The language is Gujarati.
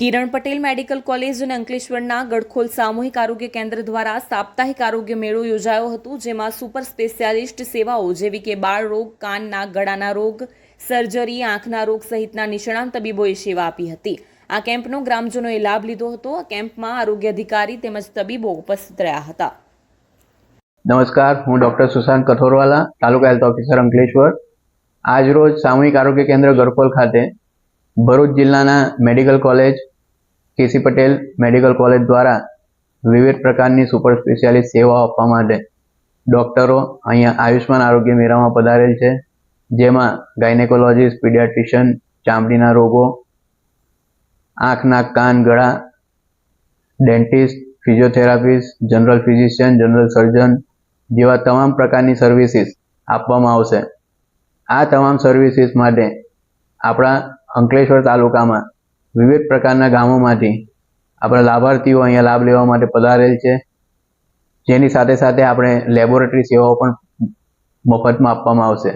કિરણ પટેલ મેડિકલ કોલેજ અને અંકલેશ્વરના ગડખોલ સામૂહિક આરોગ્ય કેન્દ્ર દ્વારા સાપ્તાહિક આરોગ્ય મેળો યોજાયો હતો, જેમાં સુપર સ્પેશિયાલિસ્ટ સેવાઓ જેવી કે બાળ રોગ, કાનના, ગળાના રોગ, સર્જરી, આંખના રોગ સહિતના નિષ્ણાંત તબીબોએ સેવા આપી હતી. આ કેમ્પનો ગ્રામજનોએ લાભ લીધો હતો. આ કેમ્પમાં આરોગ્ય અધિકારી તેમજ તબીબો ઉપસ્થિત રહ્યા હતા. નમસ્કાર, હું doctor Sushant Kathorwala taluka health officer Ankleshwar. આજરોજ સામૂહિક આરોગ્ય કેન્દ્ર ગરકોલ ખાતે ભરૂચ જિલ્લાના medical college KC Patel medical college દ્વારા વિવિધ પ્રકારની સુપર સ્પેશિયાલિસ્ટ સેવાઓ આપવા માટે ડૉક્ટરો અહીંયા આયુષ્માન આરોગ્ય મેળામાં પધારેલ છે, જેમાં ગાયનેકોલોજીસ્ટ, પીડિયાટ્રિશિયન, ચામડીના રોગો, આંખ, નાક, કાન, ગળા, dentist, physiotherapist, general physician, general surgeon જેવા તમામ પ્રકારની સર્વિસીસ આપવામાં આવશે. આ તમામ સર્વિસીસ માટે આપણા અંકલેશ્વર તાલુકામાં વિવિધ પ્રકારના ગામોમાંથી આપણા લાભાર્થીઓ અહીંયા લાભ લેવા માટે પધારેલ છે. જેની સાથે સાથે આપણે લેબોરેટરી સેવાઓ પણ મફતમાં આપવામાં આવશે.